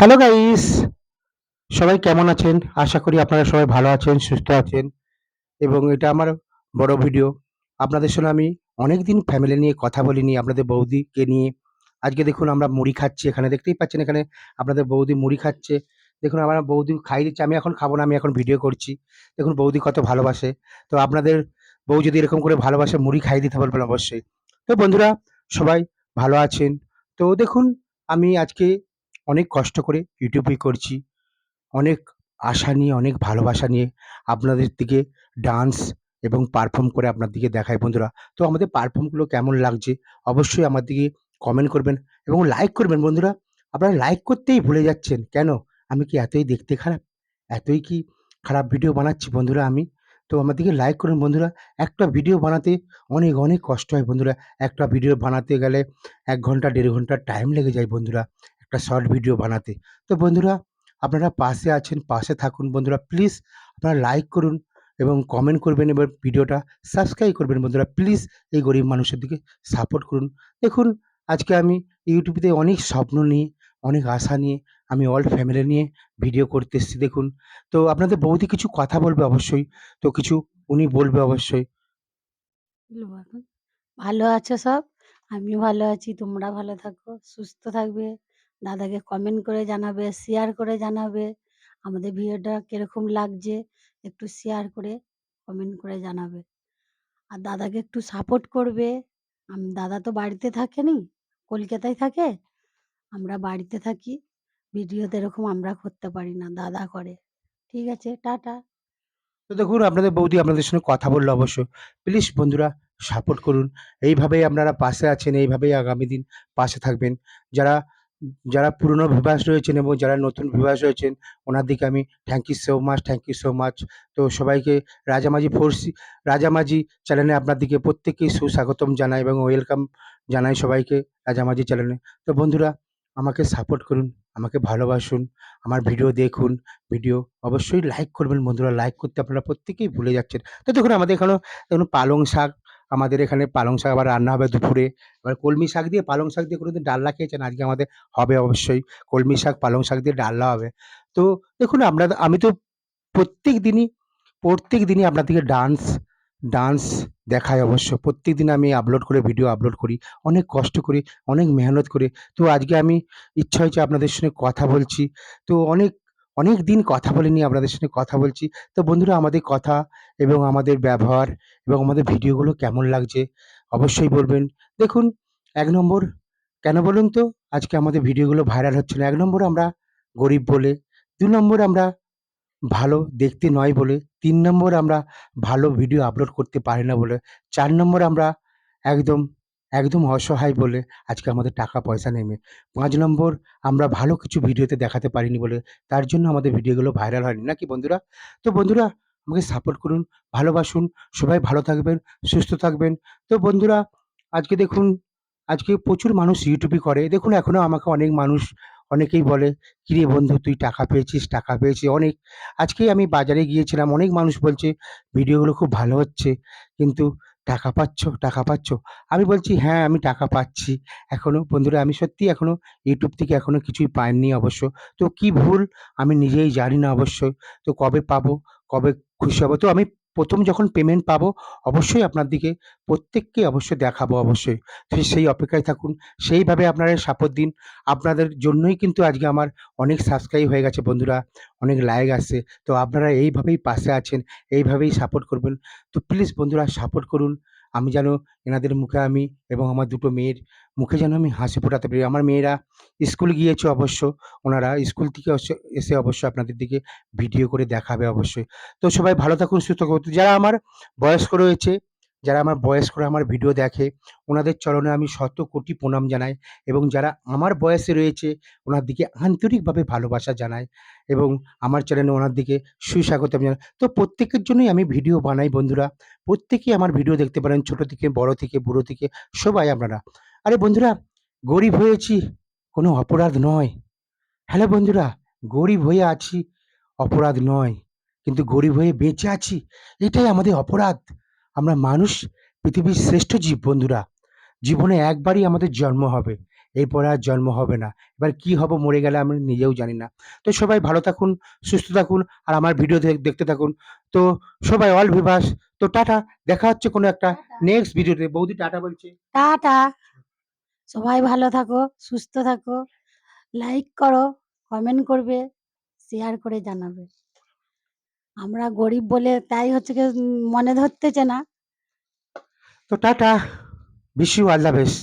Hello guys সবাই কেমন আছেন? আশা করি আপনারা সবাই ভালো আছেন, সুস্থ আছেন। এবং এটা আমার বড় ভিডিও। আপনাদের সঙ্গে আমি অনেক দিন ফ্যামিলি নিয়ে কথা বলিনি, আপনাদের বৌদিকে নিয়ে। আজকে দেখুন আমরা মুড়ি খাচ্ছি এখানে। দেখতেই পাচ্ছেন এখানে আপনাদের বৌদি মুড়ি খাচ্ছে। দেখুন আমার বৌদি খাই দিচ্ছে, আমি এখন খাব না, আমি এখন ভিডিও করছি। দেখুন বৌদি কত ভালোবাসে। তো আপনাদের বউ যদি এরকম করে ভালোবাসে, মুড়ি খাই দিতে পারবেন অবশ্যই। তো বন্ধুরা, সবাই ভালো আছেন। তো দেখুন, আমি আজকে অনেক কষ্ট করে ইউটিউবে করছি। অনেক আশা নিয়ে, অনেক ভালোবাসা নিয়ে আপনাদের দিকে ডান্স এবং পারফর্ম করে আপনার দিকে দেখাই বন্ধুরা। তো আমাদের পারফর্মগুলো কেমন লাগছে অবশ্যই আমার দিকে কমেন্ট করবেন এবং লাইক করবেন বন্ধুরা। আপনারা লাইক করতেই ভুলে যাচ্ছেন, কেন? আমি কি এতই দেখতে খারাপ? এতই কি খারাপ ভিডিও বানাচ্ছি বন্ধুরা আমি? তো আমার দিকে লাইক করুন বন্ধুরা। একটা ভিডিও বানাতে অনেক অনেক কষ্ট হয় বন্ধুরা। একটা ভিডিও বানাতে গেলে এক ঘণ্টা, দেড় ঘণ্টা টাইম লেগে যায় বন্ধুরা। একটা শর্ট ভিডিও বানাতে। তো বন্ধুরা আপনারা পাশে আছেন পাশে থাকুন। বন্ধুরা প্লিজ আপনারা লাইক করুন এবং কমেন্ট করবেন এবার ভিডিওটা সাবস্ক্রাইব করবেন। বন্ধুরা প্লিজ এই গরিব মানুষের দিকে সাপোর্ট করুন। দেখুন আজকে আমি ইউটিউবেতে অনেক স্বপ্ন নিয়ে অনেক আশা নিয়ে আমি অল ফ্যামিলি নিয়ে ভিডিও করতে এসেছি। দেখুন তো আপনাদের বৌদি কিছু কথা বলবে অবশ্যই। তো কিছু উনি বলবে অবশ্যই। ভালো আছো সব? আমিও ভালো আছি। তোমরা ভালো থাকো, সুস্থ থাকবে। দাদাকে কমেন্ট করে জানাবে, শেয়ার করে জানাবে। আমাদের ভিডিওটা কীরকম লাগছে একটু শেয়ার করে কমেন্ট করে জানাবে। আর দাদাকে একটু সাপোর্ট করবে। আম দাদা তো বাড়িতে থাকেনি, কলকাতায় থাকে। আমরা বাড়িতে থাকি। ভিডিও তো এরকম আমরা করতে পারি না, দাদা করে। ঠিক আছে, টাটা। তো দেখুন আপনাদের বৌদি আপনাদের সঙ্গে কথা বলল অবশ্য। প্লিজ বন্ধুরা সাপোর্ট করুন। এইভাবেই আপনারা পাশে আছেন, এইভাবেই আগামী দিন পাশে থাকবেন। যারা যারা পুরনো ভিভাস রয়েছেন এবং যারা নতুন ভিভাস রয়েছেন ওনার দিকে আমি thank you so much, thank you so much. তো সবাইকে রাজামাঝি ফোর্স রাজামাঝি চ্যানেলে আপনার দিকে প্রত্যেককেই সুস্বাগতম জানাই এবং ওয়েলকাম জানাই সবাইকে রাজামাঝি চ্যানেলে। তো বন্ধুরা আমাকে সাপোর্ট করুন, আমাকে ভালোবাসুন, আমার ভিডিও দেখুন। ভিডিও অবশ্যই লাইক করবেন বন্ধুরা। লাইক করতে আপনারা প্রত্যেকেই ভুলে যাচ্ছেন। তো দেখুন আমাদের এখানেও দেখুন পালং শাক, আমাদের এখানে পালং শাক আবার রান্না হবে দুপুরে। এবার কলমি শাক দিয়ে পালং শাক দিয়ে কোনোদিন ডালনা খেয়েছেন? আজকে আমাদের হবে অবশ্যই। কলমি শাক, পালং শাক দিয়ে ডালনা হবে। তো দেখুন আপনাদের আমি তো প্রত্যেক দিনই প্রত্যেক দিনই আপনাদেরকে ডান্স ডান্স দেখাই অবশ্য। প্রত্যেক দিন আমি আপলোড করে ভিডিও আপলোড করি। অনেক কষ্ট করি, অনেক মেহনত করে। তো আজকে আমি ইচ্ছা হয়েছে আপনাদের সঙ্গে কথা বলছি। তো অনেক, অনেক দিন কথা বলিনি আপনাদের সঙ্গে কথা বলছি। তো বন্ধুরা আমাদের কথা এবং আমাদের ব্যবহার এবং আমাদের ভিডিওগুলো কেমন লাগছে অবশ্যই বলবেন। দেখুন এক নম্বর কেন বলুন তো? আজকে আমাদের ভিডিওগুলো ভাইরাল হচ্ছে না। এক নম্বর আমরা গরিব বলে, দু নম্বর আমরা ভালো দেখতে নয় বলে, তিন নম্বর আমরা ভালো ভিডিও আপলোড করতে পারি না বলে, চার নম্বর আমরা একদম, একদম অসহায় বলে আজকে আমাদের টাকা পয়সা নেমে পাঁচ নম্বর আমরা ভালো কিছু ভিডিওতে দেখাতে পারিনি বলে তার জন্য আমাদের ভিডিওগুলো ভাইরাল হয়নি। নাকি বন্ধুরা? তো বন্ধুরা আমাকে সাপোর্ট করুন, ভালোবাসুন। সবাই ভালো থাকবেন, সুস্থ থাকবেন। তো বন্ধুরা আজকে দেখুন আজকে প্রচুর মানুষ ইউটিউবই করে। দেখুন এখনও আমাকে অনেক মানুষ অনেকেই বলে, "কিরে বন্ধু তুই টাকা পেয়েছিস, টাকা পেয়েছি" অনেক। আজকেই আমি বাজারে গিয়েছিলাম। অনেক মানুষ বলছে, "ভিডিওগুলো খুব ভালো হচ্ছে। কিন্তু টাকা পাচ্ছ, টাকা পাচ্ছ?" আমি বলছি, "হ্যাঁ, আমি টাকা পাচ্ছি।" এখনও বন্ধুরা আমি সত্যি এখনও ইউটিউব থেকে এখনও কিছুই পাইনি অবশ্য। তো কি ভুল আমি নিজেই জানি না অবশ্যই। তো কবে পাবো, কবে খুশি হব তো আমি ১ম যখন পেমেন্ট পাবো অবশ্যই আপনার দিকে প্রত্যেককে অবশ্যই দেখাবো অবশ্যই। সেই অপেক্ষায় থাকুন। সেইভাবে আপনারা সাপোর্ট দিন। আপনাদের জন্যই কিন্তু আজকে আমার অনেক সাবস্ক্রাইব হয়ে গেছে বন্ধুরা। অনেক লাইক আসছে। তো আপনারা এইভাবেই পাশে আছেন, এইভাবেই সাপোর্ট করবেন। তো প্লিজ বন্ধুরা সাপোর্ট করুন। আমি যেন এনাদের মুখে আমি এবং আমার দুটো মেয়ের মুখে যেন আমি হাসি ফোটাতে পারি। আমার মেয়েরা স্কুল গিয়েছে অবশ্য। ওনারা স্কুল থেকে এসে অবশ্যই আপনাদের দিকে ভিডিও করে দেখাবে অবশ্যই। তো সবাই ভালো থাকুন, সুস্থ থাকুন। যারা আমার বয়স্ক রয়েছে, যারা আমার বয়স্করা আমার ভিডিও দেখে, ওনাদের চরণে আমি শত কোটি প্রণাম জানাই এবং যারা আমার বয়সে রয়েছে ওনার দিকে আন্তরিকভাবে ভালোবাসা জানাই এবং আমার চ্যানেলে ওনার দিকে সুস্বাগতম জানাই। তো প্রত্যেকের জন্যই আমি ভিডিও বানাই বন্ধুরা। প্রত্যেকেই আমার ভিডিও দেখতে পারেন ছোট থেকে, বড় থেকে, বুড়ো থেকে সবাই আপনারা। আরে বন্ধুরা গরিব হয়েছি কোনো অপরাধ নয়। হ্যালো বন্ধুরা গরিব হয়ে আছি অপরাধ নয়। কিন্তু গরিব হয়ে বেঁচে আছি এটাই আমাদের অপরাধ। আমরা মানুষ পৃথিবীর শ্রেষ্ঠ জীব বন্ধুরা। জীবনে একবারই আমাদের জন্ম হবে। এরপরে আর জন্ম হবে না। এবার কি হব মরে গেলে আমি নিজেও জানি না। তো সবাই ভালো থাকুন সুস্থ থাকুন আর আমার ভিডিও দেখতে থাকুন। তো সবাই অল ভিভাস। তো টাটা দেখা হচ্ছে কোনো একটা নেক্সট ভিডিওতে। বৌদি টাটা বলছে। টাটা। সবাই ভালো থাকো সুস্থ থাকো। লাইক করো কমেন্ট করবে শেয়ার করে জানাবে। আমরা গরিব বলে তাই হচ্ছে কি মনে ধরতেছে না। তো টাটা বিশ দ্য বেস্ট